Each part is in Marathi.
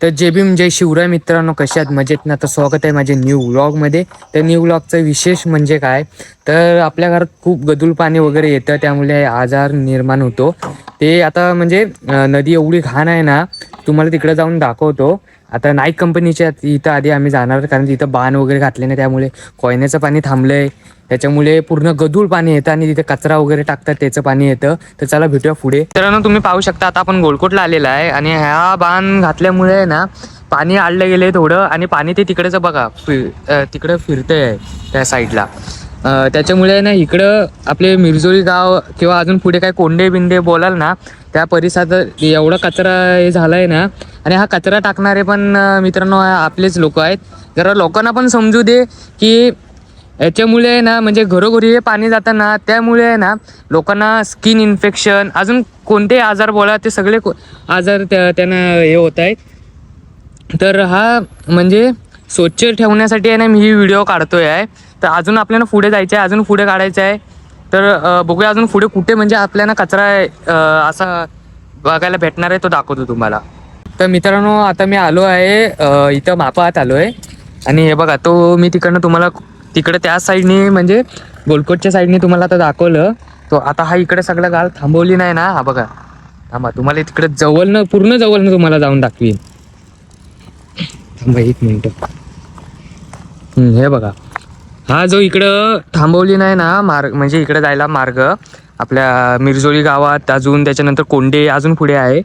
तर जे बी म्हणजे शिवराय मित्रांनो कशात मजेत ना? तर स्वागत आहे माझ्या न्यू व्लॉगमध्ये तर न्यू व्लॉगचं विशेष म्हणजे काय? तर आपल्या घरात खूप गदूल पाणी वगैरे येतं त्यामुळे आजार निर्माण होतो. ते आता म्हणजे नदी एवढी घाण आहे ना तुम्हाला तिकडे जाऊन दाखवतो. आता नाईक कंपनीच्या इथं आधी आम्ही जाणार कारण तिथं बाण वगैरे घातले नाही त्यामुळे कोयन्याचं पाणी थांबलंय. त्याच्यामुळे पूर्ण गदूळ पाणी येतं आणि तिथे कचरा वगैरे टाकतात त्याचं पाणी येतं. तर चला भेटूया पुढे. मित्रांनो तुम्ही पाहू शकता आता आपण गोलकोटला आलेला आहे आणि ह्या बाण घातल्यामुळे ना पाणी आडलं गेलंय थोडं आणि पाणी ते तिकडेच बघा फि- तिकडं फिरतंय त्या साईडला. त्याच्यामुळे ना इकडं आपले मिरजोळी गाव किंवा अजून पुढे काय कोंडे बिंडे बोलाल ना त्या परिसरात एवढा कचरा हे झालाय ना आणि हा कचरा टाकणारे पण मित्रांनो आपलेच लोक आहेत. जरा लोकांना पण समजू दे की याच्यामुळे ना म्हणजे घरोघरी हे पाणी जातं ना त्यामुळे ना लोकांना स्किन इन्फेक्शन अजून कोणते आजार बोला ते सगळे को- आजार त्या- त्यांना हे होत आहेत. तर हा म्हणजे स्वच्छ ठेवण्यासाठी आहे ना मी ही व्हिडिओ काढतोय आहे. तर अजून आपल्याला पुढे जायचं आहे अजून पुढे काढायचं आहे. तर बघूया अजून पुढे कुठे म्हणजे आपल्याला कचरा असा बघायला भेटणार आहे तो दाखवतो तुम्हाला. तर मित्रांनो आता मी आलो आहे इथं मापात आलो आहे आणि हे बघा तो मी तिकडनं तुम्हाला तिकडे त्या साईडने म्हणजे गोलकोटच्या साईडने तुम्हाला आता दाखवलं. तो आता हा इकडे सगळं गाळ थांबवली नाही ना हा बघा. थांबा तुम्हाला तिकडे जवळनं पूर्ण जवळनं तुम्हाला जाऊन दाखवीन. थांबा एक मिनिट. हे बघा. हा जो इकडं थांबवली नाही ना मार्ग म्हणजे इकडे जायला मार्ग आपल्या मिरजोळी गावात अजून त्याच्यानंतर कोंडे अजून पुढे आहे.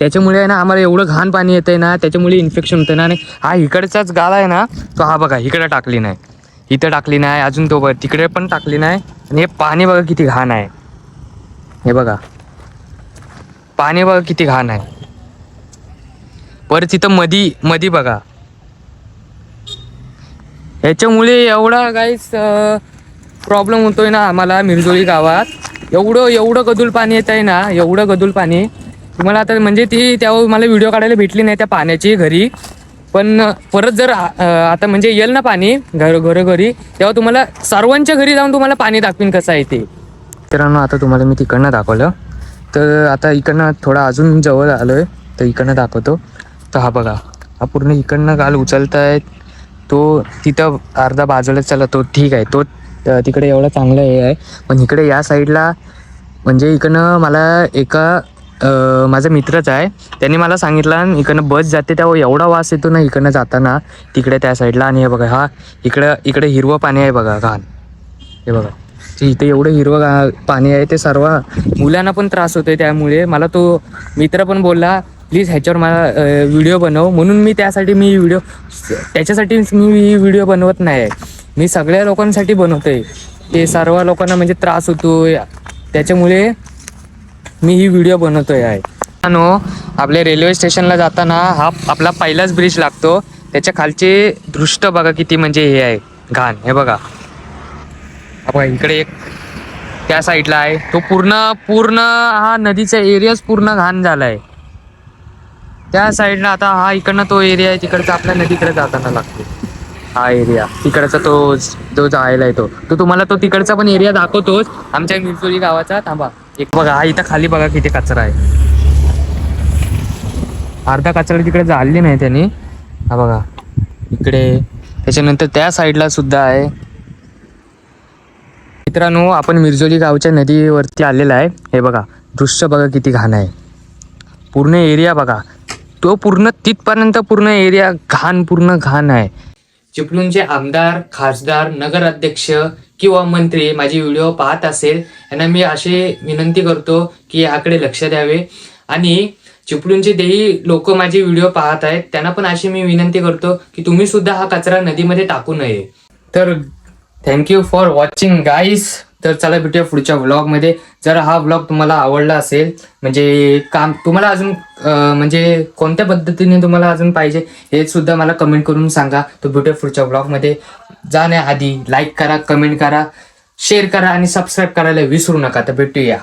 त्याच्यामुळे आहे ना आम्हाला एवढं घाण पाणी येतंय ना त्याच्यामुळे इन्फेक्शन होतं ना. आणि हा इकडचाच गाळा आहे ना तो हा बघा इकडं टाकली नाही. इथं टाकली नाही अजून तो बघ तिकडे पण टाकली नाही. आणि हे पाणी बघा किती घाण आहे. हे बघा. पाणी बघा किती घाण आहे. परत तिथं मधी मधी बघा. ह्याच्यामुळे एवढा काहीच प्रॉब्लेम होतोय ना आम्हाला मिरजोळी गावात. एवढं एवढं गदूल पाणी येत आहे ना एवढं गदूल पाणी. तुम्हाला आता म्हणजे ती तेव्हा मला व्हिडिओ काढायला भेटली नाही त्या पाण्याची घरी. पण परत जर आता म्हणजे येईल ना पाणी घर घरोघरी तेव्हा तुम्हाला सर्वांच्या घरी जाऊन तुम्हाला पाणी दाखवीन कसं आहे ते. मित्रांनो आता तुम्हाला मी तिकडनं दाखवलं. तर आता इकडनं थोडा अजून जवळ आलो आहे तर इकडनं दाखवतो. तर हा बघा हा पूर्ण इकडनं गाल उचलतायत. तो तिथं अर्धा बाजूला चला तो ठीक आहे. तो तिकडे एवढा चांगला हे आहे. पण इकडे या साईडला म्हणजे इकडनं मला एका माझा मित्रच आहे. त्यांनी मला सांगितलं इकडनं बस जाते तेव्हा एवढा वास येतो ना इकडनं जाताना तिकडे त्या साईडला आणि हे बघा हा इकडं इकडे हिरवं पाणी आहे बघा घाण. हे बघा ते इथे एवढं हिरवं गा- पाणी आहे ते सर्व मुलांना पण त्रास होतोय त्यामुळे. मला तो मित्र पण बोलला प्लीज ह्याच्यावर मला व्हिडिओ बनव. म्हणून मी त्यासाठी मी व्हिडिओ त्याच्यासाठी मी ही व्हिडिओ बनवत नाही. मी सगळ्या लोकांसाठी बनवतोय. ते सर्व लोकांना म्हणजे त्रास होतोय. त्याच्यामुळे मी ही व्हिडिओ बनवतोय आहे. नो आपल्या रेल्वे स्टेशनला जाताना हा आपला पहिलाच ब्रिज लागतो. त्याच्या खालचे दृष्ट बघा किती म्हणजे हे आहे. घाण हे बघा. आपण इकडे एक त्या साईडला आहे. तो पूर्ण पूर्ण हा नदीचा एरियाच पूर्ण घाण झालाय. त्या साईडला आता हा इकडनं तो एरिया आहे तिकडचा आपल्या नदीकडे जाताना लागतो. हा एरिया तिकडचा तो जो जायला येतो. तो तुम्हाला तो तिकडचा पण एरिया दाखवतोच. आमच्या मिरचोली गावाचा थांबा. एक बघा हा इथं खाली बघा किती कचरा आहे. अर्धा कचरा तिकडे जाळली नाही त्यांनी. हा बघा इकडे. त्याच्यानंतर त्या साईडला सुद्धा आहे. मित्रांनो आपण मिरजोली गावच्या नदीवरती आलेला आहे. हे बघा दृश्य बघा किती घाण आहे. पूर्ण एरिया बघा. तो पूर्ण तिथपर्यंत पूर्ण एरिया घाण पूर्ण घाण आहे. चिपळूणचे आमदार खासदार नगराध्यक्ष किंवा मंत्री माझी व्हिडिओ पाहत असेल यांना मी असे विनंती करतो की याकडे लक्ष द्यावे. आणि चिपळूणचे तेही लोक माझे व्हिडिओ पाहत आहेत त्यांना पण अशी मी विनंती करतो की तुम्ही सुद्धा हा कचरा नदीमध्ये टाकू नये. तर थँक्यू फॉर वॉचिंग गाईस तर चला भेटूया पुढच्या व्लॉगमध्ये जर हा ब्लॉग तुम्हाला आवडला असेल म्हणजे काम तुम्हाला अजून म्हणजे कोणत्या पद्धतीने तुम्हाला अजून पाहिजे हे सुद्धा मला कमेंट करून सांगा. तो भेटूया पुढच्या जाण्याआधी लाईक करा कमेंट करा शेअर करा आणि सबस्क्राईब करायला विसरू नका. तर भेटूया.